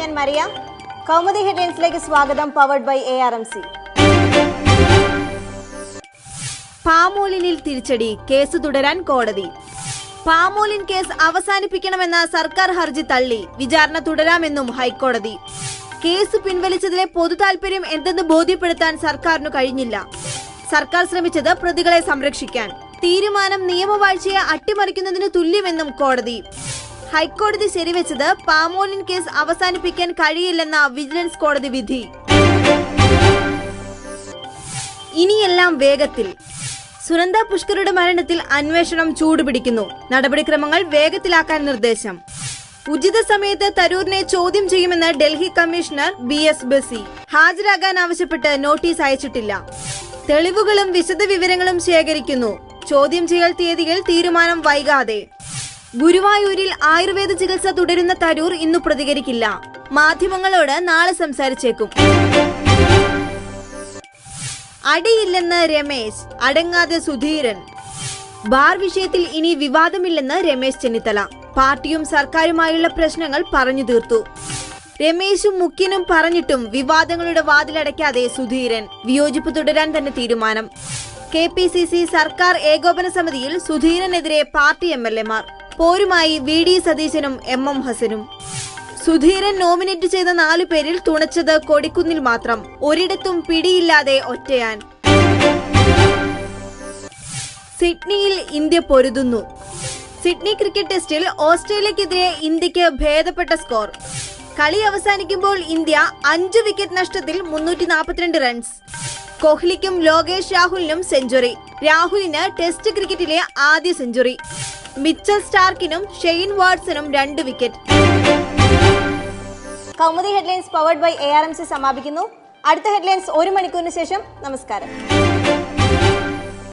ഞാൻ മരിയ. കൗമുദി ഹെഡ്ലൈൻസിലേക്ക് സ്വാഗതം powered by A R M C പാമോലിനിൽ തിരിച്ചടി കേസ് തുടരാൻ കോടതി. പാമോലിൻ കേസ് അവസാനിപ്പിക്കണമെന്ന സർക്കാർ ഹർജി തള്ളി വിചാരണ തുടരാമെന്നും ഹൈക്കോടതി. കേസ് പിൻവലിച്ചതിലെ പൊതു താൽപര്യം എന്തെന്ന് ബോധ്യപ്പെടുത്താൻ സർക്കാരിനു കഴിഞ്ഞില്ല. സർക്കാർ ശ്രമിച്ചത് പ്രതികളെ സംരക്ഷിക്കാൻ. തീരുമാനം നിയമവാഴ്ചയെ അട്ടിമറിക്കുന്നതിന് തുല്യമെന്നും കോടതി. ഹൈക്കോടതി ശരിവെച്ചത് പാമോലിൻ കേസ് അവസാനിപ്പിക്കാൻ കഴിയില്ലെന്ന വിജിലൻസ് കോടതി വിധി. ഇനിയെല്ലാം വേഗത്തിൽ. സുനന്ദ പുഷ്കറുടെ മരണത്തിൽ അന്വേഷണം ചൂടുപിടിക്കുന്നു. നടപടിക്രമങ്ങൾ വേഗത്തിലാക്കാൻ നിർദ്ദേശം. ഉചിത സമയത്ത് തരൂരിനെ ചോദ്യം ചെയ്യുമെന്ന് Delhi commissioner B S Bassi. ഹാജരാകാൻ ആവശ്യപ്പെട്ട് നോട്ടീസ് അയച്ചിട്ടില്ല. തെളിവുകളും വിശദവിവരങ്ങളും ശേഖരിക്കുന്നു. ചോദ്യം ചെയ്യൽ തീയതിയിൽ തീരുമാനം വൈകാതെ. ഗുരുവായൂരിൽ ആയുർവേദ ചികിത്സ തുടരുന്ന തരൂർ ഇന്നു പ്രതികരിക്കില്ല. മാധ്യമങ്ങളോട് നാളെ സംസാരിച്ചേക്കും. അടിയില്ലെന്ന് രമേശ് അടങ്ങാതെ സുധീരൻ. ബാർ വിഷയത്തിൽ ഇനി വിവാദമില്ലെന്ന് രമേശ് ചെന്നിത്തല. പാർട്ടിയും സർക്കാരുമായുള്ള പ്രശ്നങ്ങൾ പറഞ്ഞു തീർത്തു. രമേശും മുഖ്യനും പറഞ്ഞിട്ടും വിവാദങ്ങളുടെ വാതിലടയ്ക്കാതെ സുധീരൻ. വിയോജിപ്പ് തുടരാൻ തന്നെ തീരുമാനം. കെ സർക്കാർ ഏകോപന സമിതിയിൽ സുധീരനെതിരെ പാർട്ടി എം എൽ എമാർ പോരുമായി വി ഡി സതീശനും എം എം ഹസനും. സുധീരൻ നോമിനേറ്റ് ചെയ്ത നാലു പേരിൽ തുണച്ചത് കൊടിക്കുന്നിൽ മാത്രം. ഒരിടത്തും പിടിയില്ലാതെ ഒറ്റയാൻ. സിഡ്നിയിൽ ഇന്ത്യ പൊരുതുന്നു. സിഡ്നി ക്രിക്കറ്റ് ടെസ്റ്റിൽ ഓസ്ട്രേലിയക്കെതിരെ ഇന്ത്യയ്ക്ക് ഭേദപ്പെട്ട സ്കോർ. കളി അവസാനിക്കുമ്പോൾ ഇന്ത്യ അഞ്ച് വിക്കറ്റ് നഷ്ടത്തിൽ മുന്നൂറ്റി നാൽപ്പത്തിരണ്ട് റൺസ്. കോഹ്ലിക്കും ലോകേഷ് രാഹുലിനും സെഞ്ചുറി. രാഹുലിന് ടെസ്റ്റ് ക്രിക്കറ്റിലെ ആദ്യ സെഞ്ചുറി. മിച്ചൽ സ്റ്റാർക്കിനും ഷെയ്ൻ വാട്സനും രണ്ട് wicket. Kaumudi headlines powered by A R M C സമാപിക്കുന്നു. അടുത്ത ഹെഡ്ലൈൻസ് ഒരു മണിക്കൂറിന് ശേഷം നമസ്കാരം.